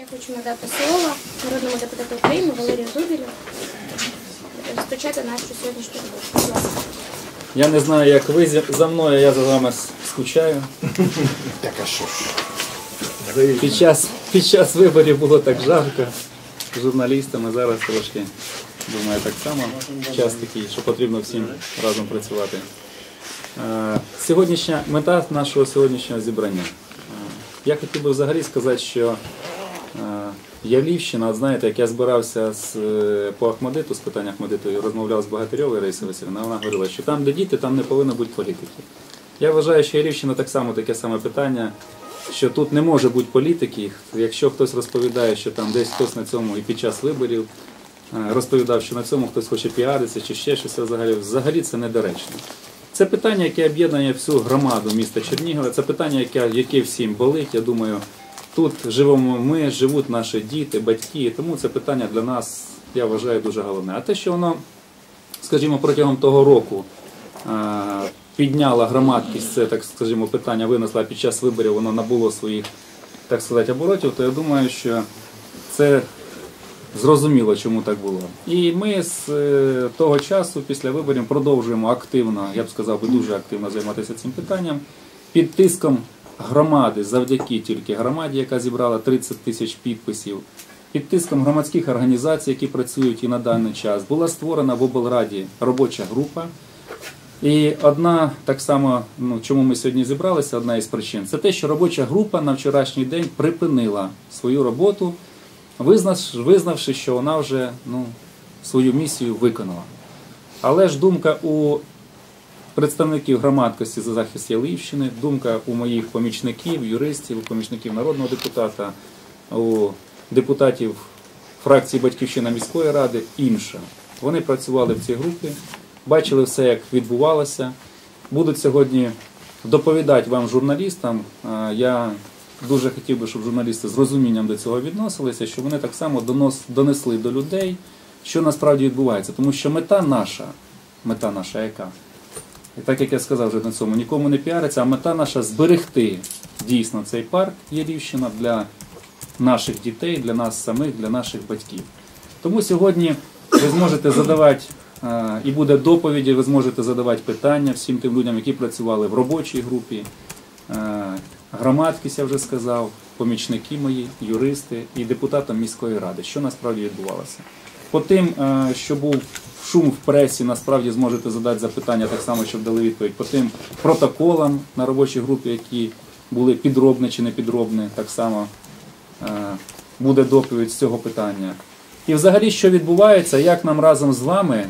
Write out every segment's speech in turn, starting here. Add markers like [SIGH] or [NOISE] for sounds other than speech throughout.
Я хочу надати слово народному депутату України Валерію Дубілю розпочати нашу сьогоднішню роботу. Я не знаю, як ви за мною, я за вами скучаю. Так а що ж? Під час, під час виборів було так жарко з журналістами. Зараз трошки, думаю, так само. Час такий, що потрібно всім разом працювати. Е, Сьогоднішня мета нашого сьогоднішнього зібрання. Е, Я хотів би взагалі сказати, що е, Явлівщина, от знаєте, як я збирався з, е, по Ахмадиту, з питань Ахмадиту, і розмовляв з Багатирьовою Раїсою Васильівною, вона говорила, що там, де діти, там не повинно бути політики. Я вважаю, що Явлівщина так само таке саме питання, що тут не може бути політики. Якщо хтось розповідає, що там десь хтось на цьому і під час виборів е, розповідав, що на цьому хтось хоче піаритися чи ще щось взагалі, взагалі це недоречно. Це питання, яке об'єднує всю громаду міста Чернігова. Це питання, яке, яке всім болить. Я думаю, тут живемо ми, живуть наші діти, батьки. Тому це питання для нас, я вважаю, дуже головне. А те, що воно, скажімо, протягом того року е, підняла громадськість, це так скажімо, питання винесла під час виборів, воно набуло своїх, так сказати, оборотів, то я думаю, що це зрозуміло, чому так було. І ми з е, того часу, після виборів, продовжуємо активно, я б сказав дуже активно займатися цим питанням. Під тиском громади, завдяки тільки громаді, яка зібрала 30 тисяч підписів, під тиском громадських організацій, які працюють і на даний час, була створена в облраді робоча група. І одна так само, ну чому ми сьогодні зібралися, одна із причин, це те, що робоча група на вчорашній день припинила свою роботу, визнавши, що вона вже ну, свою місію виконала. Але ж думка у представників громадськості за захист Ялівщини, думка у моїх помічників, юристів, помічників народного депутата, у депутатів фракції Батьківщина міської ради інша. Вони працювали в цій групі, бачили все, як відбувалося. Будуть сьогодні доповідати вам журналістам. Я дуже хотів би, щоб журналісти з розумінням до цього відносилися, щоб вони так само донесли до людей, що насправді відбувається. Тому що мета наша, мета наша яка? І так як я сказав вже на цьому, нікому не піариться, а мета наша зберегти дійсно цей парк Єрівщина для наших дітей, для нас самих, для наших батьків. Тому сьогодні ви зможете задавати, е, і буде доповіді, ви зможете задавати питання всім тим людям, які працювали в робочій групі, е, громадськість, я вже сказав, помічники мої, юристи і депутатам міської ради, що насправді відбувалося. По тим, е, що був шум в пресі, насправді зможете задати запитання так само, щоб дали відповідь. По тим протоколам на робочій групі, які були підробні чи не підробні, так само е, буде доповідь з цього питання. І взагалі, що відбувається, як нам разом з вами,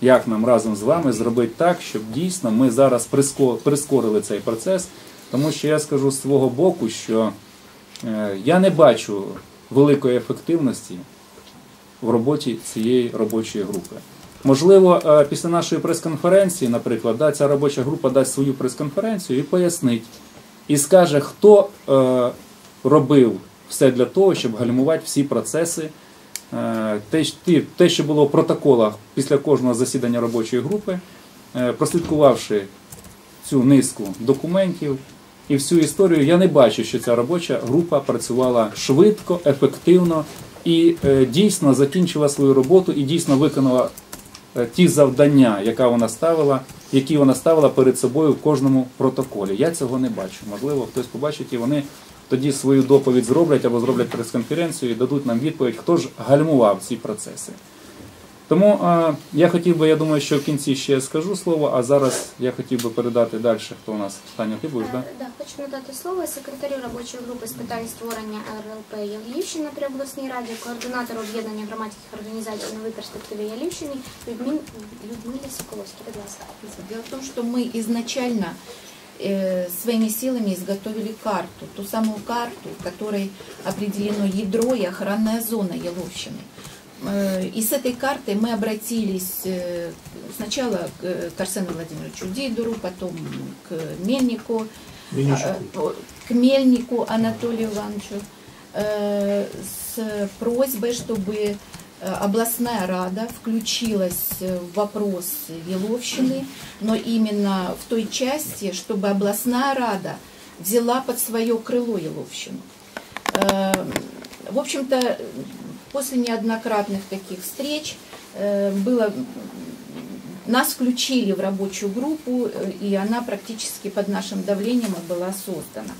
як нам разом з вами зробити так, щоб дійсно ми зараз приско- прискорили цей процес, тому що я скажу з свого боку, що е, я не бачу великої ефективності в роботі цієї робочої групи. Можливо, е, після нашої прес-конференції, наприклад, да, ця робоча група дасть свою прес-конференцію і пояснить, і скаже, хто е, робив все для того, щоб гальмувати всі процеси. Е, Те, те, що було в протоколах після кожного засідання робочої групи, е, прослідкувавши цю низку документів і всю історію, я не бачу, що ця робоча група працювала швидко, ефективно і е, дійсно закінчила свою роботу і дійсно виконала е, ті завдання, яка вона ставила, які вона ставила перед собою в кожному протоколі. Я цього не бачу. Можливо, хтось побачить і вони тоді свою доповідь зроблять або зроблять прес-конференцію і дадуть нам відповідь, хто ж гальмував ці процеси. Тому е, я хотів би, я думаю, що в кінці ще скажу слово, а зараз я хотів би передати далі, хто у нас. Таня, ти будеш, так? Е, Да, хочу надати слово секретарю робочої групи з питань створення РЛП Ялівщина при обласній раді, координатору об'єднання громадських організацій нової перспективи Ялівщини Людмилі Людмилі Соколовській. Будь ласка. Дело в том, что мы изначально э, своими силами изготовили карту, ту самую карту, в которой определено ядро и охранная зона Еловщины. Э, И с этой картой мы обратились э, сначала к э, к Арсену Владимировичу Дидору, потом к Мельнику, к Мельнику Анатолию Ивановичу с просьбой, чтобы областная рада включилась в вопрос Еловщины, но именно в той части, чтобы областная рада взяла под свое крыло Еловщину. В общем-то, после неоднократных таких встреч э, было нас включили в рабочую группу, э, и она практически под нашим давлением была создана.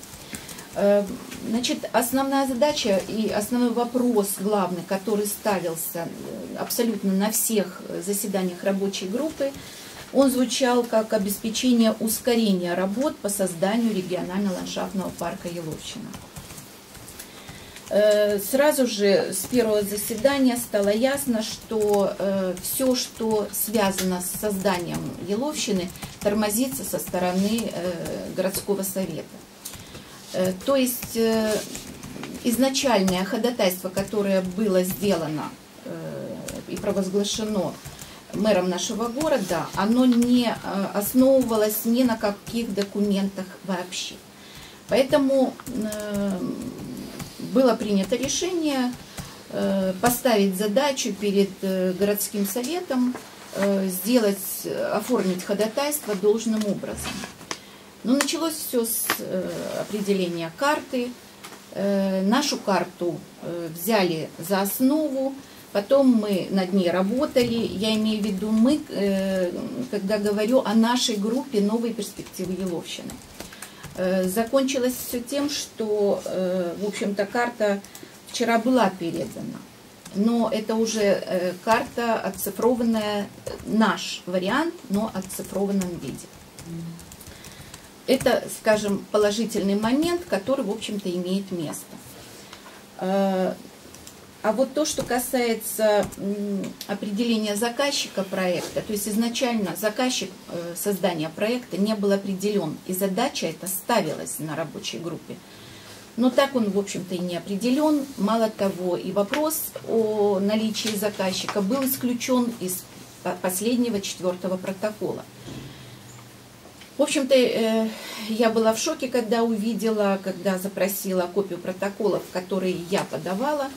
Э, Значит, основная задача и основной вопрос главный, который ставился абсолютно на всех заседаниях рабочей группы, он звучал как обеспечение ускорения работ по созданию регионально-ландшафтного парка Еловщина. Э, Сразу же с первого заседания стало ясно, что все, что связано с созданием Еловщины, тормозится со стороны э, городского совета. Э, То есть э, изначальное ходатайство, которое было сделано э, и провозглашено мэром нашего города, оно не э, основывалось ни на каких документах вообще. Поэтому э, было принято решение э, поставить задачу перед э, городским советом э, сделать, оформить ходатайство должным образом. Но началось все с определения карты. Нашу карту взяли за основу, потом мы над ней работали. Я имею в виду мы, когда говорю о нашей группе «Новые перспективы Еловщины». Э, Закончилось все тем, что, э, в общем-то, карта вчера была передана. Но это уже э, карта оцифрованная, э, наш вариант, но в оцифрованном виде. Это, скажем, положительный момент, который, в общем-то, имеет место. А вот то, что касается определения заказчика проекта, то есть изначально заказчик э, создания проекта не был определен, и задача эта ставилась на рабочей группе. Но так он, в общем-то, и не определен. Мало того, и вопрос о наличии заказчика был исключен из по- последнего четвертого протокола. В общем-то, э, я была в шоке, когда увидела, когда запросила копию протоколов, которые я подавала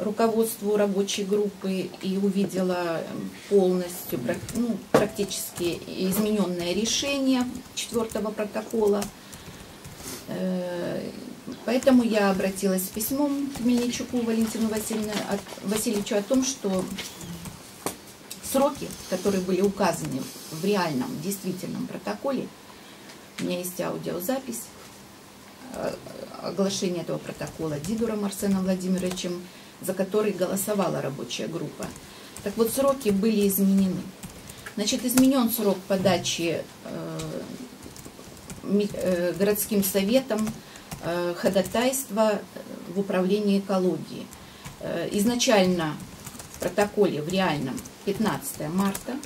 руководству рабочей группы и увидела полностью, ну, практически измененное решение четвертого протокола. Э, Поэтому я обратилась с письмом к Мельничуку Валентину Васильевичу о том, что сроки, которые были указаны в реальном, действительном протоколе, у меня есть аудиозапись, оглашение этого протокола Дидуром Арсеном Владимировичем, за который голосовала рабочая группа. Так вот, сроки были изменены. Значит, изменен срок подачи э, э, городским советом э, ходатайства в управлении экологии. Изначально в протоколе, в реальном, 15 марта.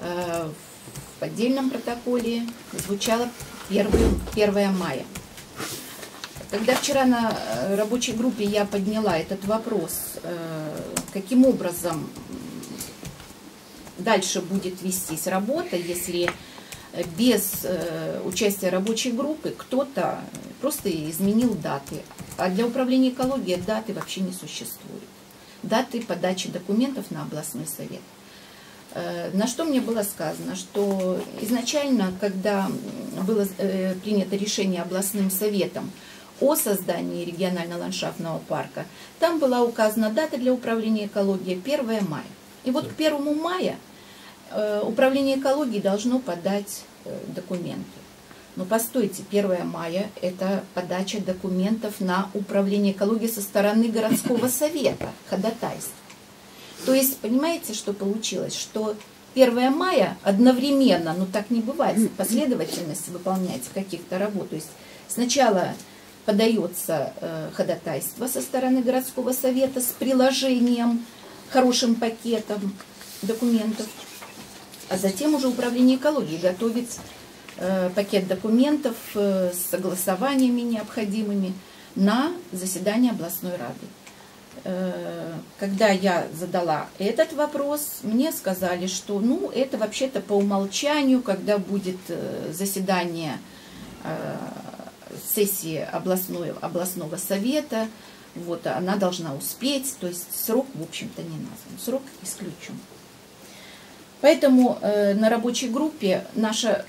В отдельном протоколе звучало 1, 1 мая. Когда вчера на э, рабочей группе я подняла этот вопрос, э, каким образом дальше будет вестись работа, если э, без участия рабочей группы кто-то просто изменил даты. А для управления экологией даты вообще не существует. Даты подачи документов на областной совет. На что мне было сказано, что изначально, когда было принято решение областным советом о создании регионально-ландшафтного парка, там была указана дата для управления экологией 1 мая. И вот к 1 мая э, управление экологии должно подать э, документы. Но постойте, 1 мая – это подача документов на управление экологией со стороны городского [COUGHS] совета, ходатайств. То есть, понимаете, что получилось? Что 1 мая одновременно, ну так не бывает, последовательность выполняется каких-то работ. То есть сначала подается э, ходатайство со стороны городского совета с приложением, хорошим пакетом документов, а затем уже управление экологии готовит э, пакет документов э, с согласованиями необходимыми на заседание областной рады. Когда я задала этот вопрос, мне сказали, что ну, это вообще-то по умолчанию, когда будет заседание сессии областной, областного совета, вот, она должна успеть, то есть срок, в общем-то, не назван, срок исключен. Поэтому э, на рабочей группе наша,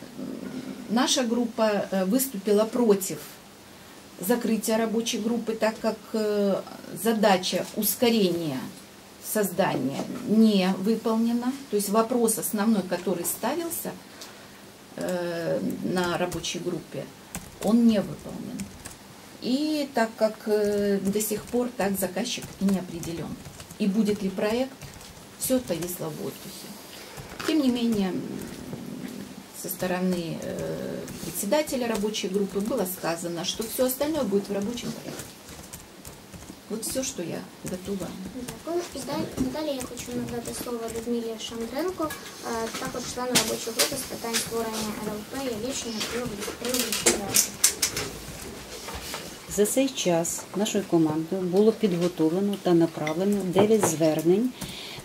наша группа э, выступила против закрытия рабочей группы, так как э, задача ускорения создания не выполнена. То есть вопрос основной, который ставился э, на рабочей группе, он не выполнен. И так как э, до сих пор так заказчик и не определен. И будет ли проект, все повисло в воздухе. Тем не менее, со стороны э, председателя рабочей группы было сказано, что все остальное будет в рабочем порядке. Вот все, что я готова. Дякую. І далі, я хочу надати слово Людмилі Шандренко, також члену робочої групи з питань створення РЛП і рішення при. За цей час нашою командою було підготовлено та направлено 9 звернень,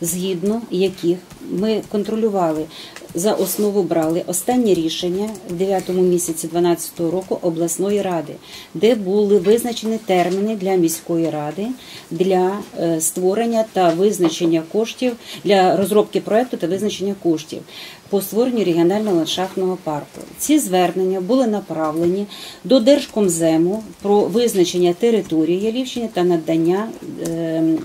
згідно яких ми контролювали за основу брали останнє рішення в 9 місяці 2012 року обласної ради, де були визначені терміни для міської ради для е, створення та визначення коштів для розробки проекту та визначення коштів по створенню регіонального ландшафтного парку. Ці звернення були направлені до Держкомзему про визначення території Ялівщини та надання ем,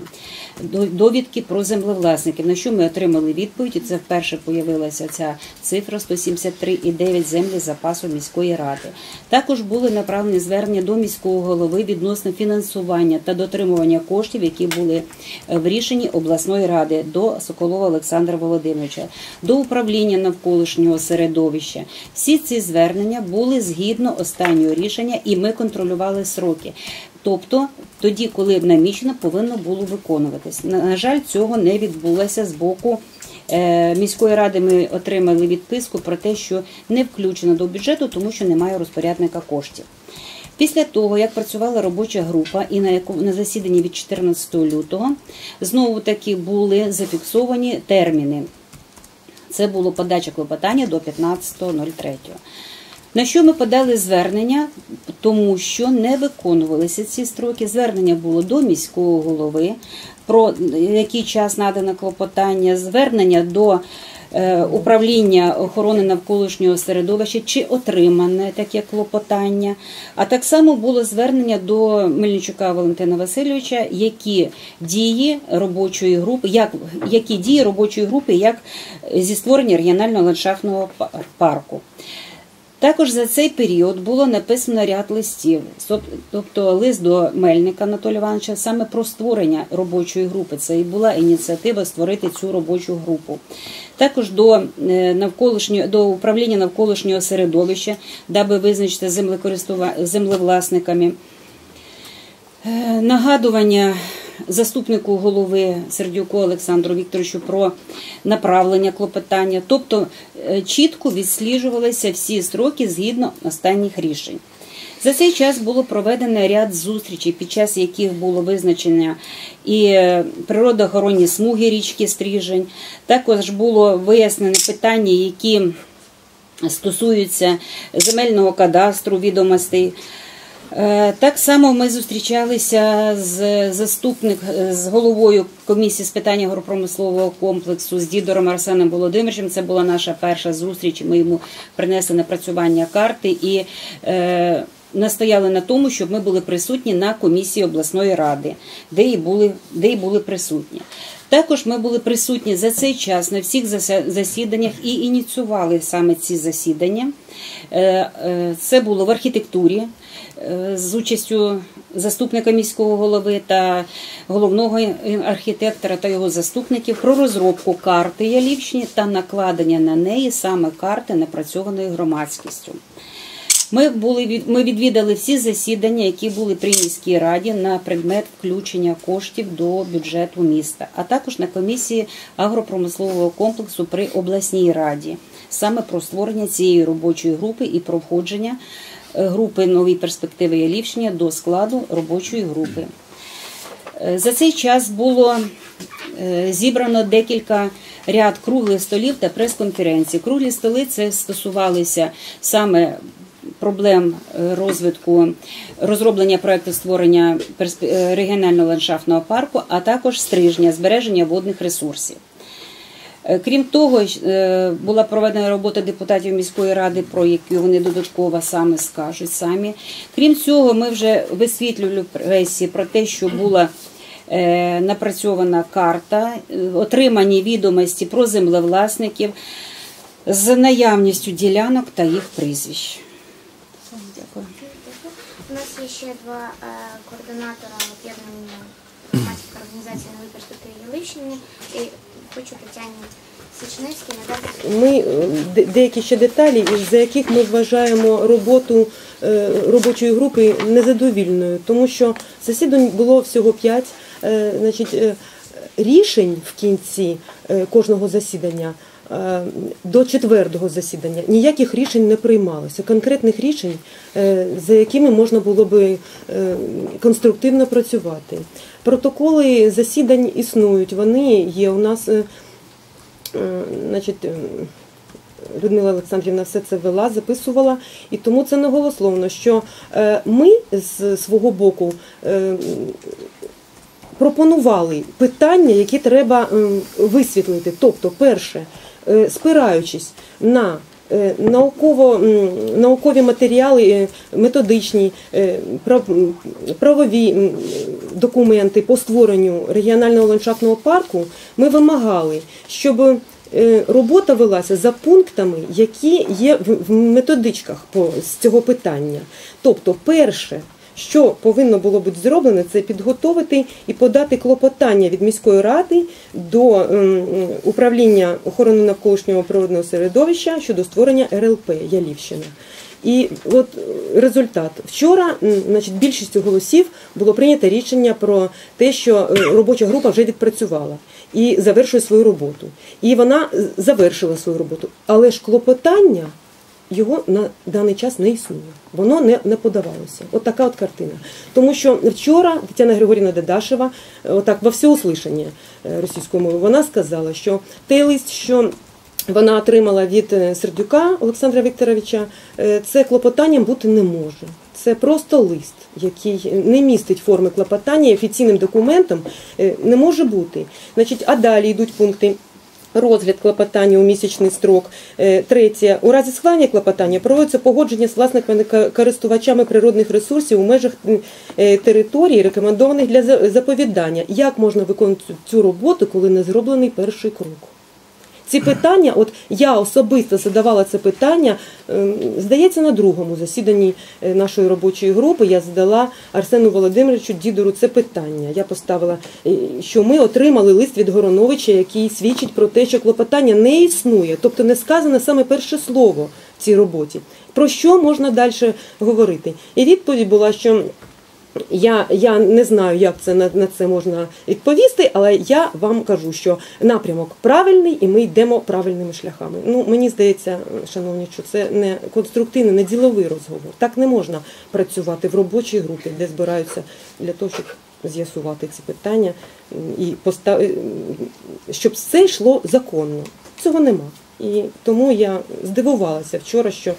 довідки про землевласників. На що ми отримали відповідь? І це вперше появилася ця цифра 173,9 землі запасу міської ради. Також були направлені звернення до міського голови відносно фінансування та дотримування коштів, які були е, в рішенні обласної ради до Соколова Олександра Володимировича, до управління навколишнього середовища. Всі ці звернення були згідно останнього рішення, і ми контролювали сроки. Тобто, тоді, коли намічено, повинно було виконуватись. На, жаль, цього не відбулося з боку е, міської ради. Ми отримали відписку про те, що не включено до бюджету, тому що немає розпорядника коштів. Після того, як працювала робоча група і на яку на засіданні від 14 лютого знову таки були зафіксовані терміни. Це було подача клопотання до 15.03. На що ми подали звернення, тому що не виконувалися ці строки. Звернення було до міського голови, про який час надано клопотання, звернення до е, управління охорони навколишнього середовища, чи отримане таке клопотання. А так само було звернення до Мельничука Валентина Васильовича, які дії робочої групи, як, які дії робочої групи як зі створення регіонального ландшафтного парку. Також за цей період було написано ряд листів, тобто лист до Мельника Анатолія Івановича саме про створення робочої групи. Це і була ініціатива створити цю робочу групу. Також до е, навколишнього до управління навколишнього середовища, даби визначити землекористува- землевласниками. Е, Нагадування заступнику голови Сердюку Олександру Вікторовичу про направлення клопотання, тобто е, чітко відсліджувалися всі строки згідно останніх рішень. За цей час було проведено ряд зустрічей, під час яких було визначення і е, природоохоронні смуги річки Стріжень. Також було вияснено питання, які стосуються земельного кадастру відомостей. Е, Так само ми зустрічалися з заступник е, з головою комісії з питань агропромислового комплексу з дідором Арсеном Володимировичем. Це була наша перша зустріч. Ми йому принесли напрацювання карти і е, настояли на тому, щоб ми були присутні на комісії обласної ради, де і були, де і були присутні. Також ми були присутні за цей час на всіх засіданнях і ініціювали саме ці засідання. Е, е, Це було в архітектурі е, з участю заступника міського голови та головного архітектора та його заступників про розробку карти Ялівщини та накладення на неї саме карти напрацьованої громадськістю. Ми були ми відвідали всі засідання, які були при міській раді на предмет включення коштів до бюджету міста, а також на комісії агропромислового комплексу при обласній раді, саме про створення цієї робочої групи і про входження е, групи нові перспективи Ялівщини до складу робочої групи. Е, За цей час було е, зібрано декілька ряд круглих столів та прес-конференцій. Круглі столи це стосувалися саме проблем е, розвитку розроблення проекту створення е, регіонального ландшафтного парку, а також стрижня збереження водних ресурсів. Е, Крім того, була проведена робота депутатів міської ради, про яку вони додатково саме скажуть самі. Крім цього, ми вже висвітлювали в пресі про те, що була напрацьована карта, отримані відомості про землевласників з наявністю ділянок та їх прізвищ. Дякую. У нас є ще два е, координатора об'єднання громадських організацій нової перспективи Ялищини. І хочу Тетяні Січневській надати Ми е, де- деякі ще деталі, із-за яких ми вважаємо роботу е, робочої групи незадовільною, тому що засідань було всього п'ять. Е, Значить, е, рішень в кінці е, кожного засідання. Е, До четвертого засідання ніяких рішень не приймалося, конкретних рішень, е, за якими можна було би е, конструктивно працювати. Протоколи засідань існують, вони є у нас. Значить, Людмила Олександрівна все це вела, записувала, і тому це не голословно, що ми з свого боку пропонували питання, які треба висвітлити. Тобто, перше, спираючись на е, науково, наукові матеріали, е, методичні, е, правові документи по створенню регіонального ландшафтного парку, ми вимагали, щоб е, робота велася за пунктами, які є в- методичках з цього питання. Тобто, перше, що повинно було бути зроблено, це підготовити і подати клопотання від міської ради до ем, управління охорони навколишнього природного середовища щодо створення РЛП Ялівщина. І от е, результат вчора, значить, більшістю голосів було прийнято рішення про те, що е, робоча група вже відпрацювала і завершує свою роботу. І вона е, завершила свою роботу. Але ж клопотання його на даний час не існує. Воно не, не подавалося. От така от картина. Тому що вчора Тетяна Григорівна Дедашева, е, отак во всеуслышання е, російською мовою, вона сказала, що той лист, що вона отримала від е, Сердюка Олександра Вікторовича, це клопотанням бути не може. Це просто лист, який не містить форми клопотання офіційним документом не може бути. Значить, а далі йдуть пункти. Розгляд клопотання у місячний строк. Е, Третє. У разі схвалення клопотання проводиться погодження з власниками ка- користувачами природних ресурсів у межах е, території, рекомендованих для заповідання. Як можна виконувати цю роботу, коли не зроблений перший крок? Ці питання, от я особисто задавала це питання, ем, здається, на другому засіданні е, нашої робочої групи я задала Арсену Володимировичу Дідору це питання. Я поставила, е, що ми отримали лист від Гороновича, який свідчить про те, що клопотання не існує, тобто не сказане саме перше слово в цій роботі. Про що можна далі говорити? І відповідь була, що я, я не знаю, як це на, на це можна відповісти, але я вам кажу, що напрямок правильний і ми йдемо правильними шляхами. Ну мені здається, шановні, що це не конструктивний, не діловий розговор. Так не можна працювати в робочій групі, де збираються для того, щоб з'ясувати ці питання і постав... щоб все йшло законно. Цього нема. І тому я здивувалася вчора, що.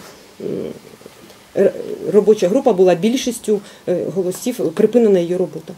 Робоча група була більшістю е, голосів припинена її робота.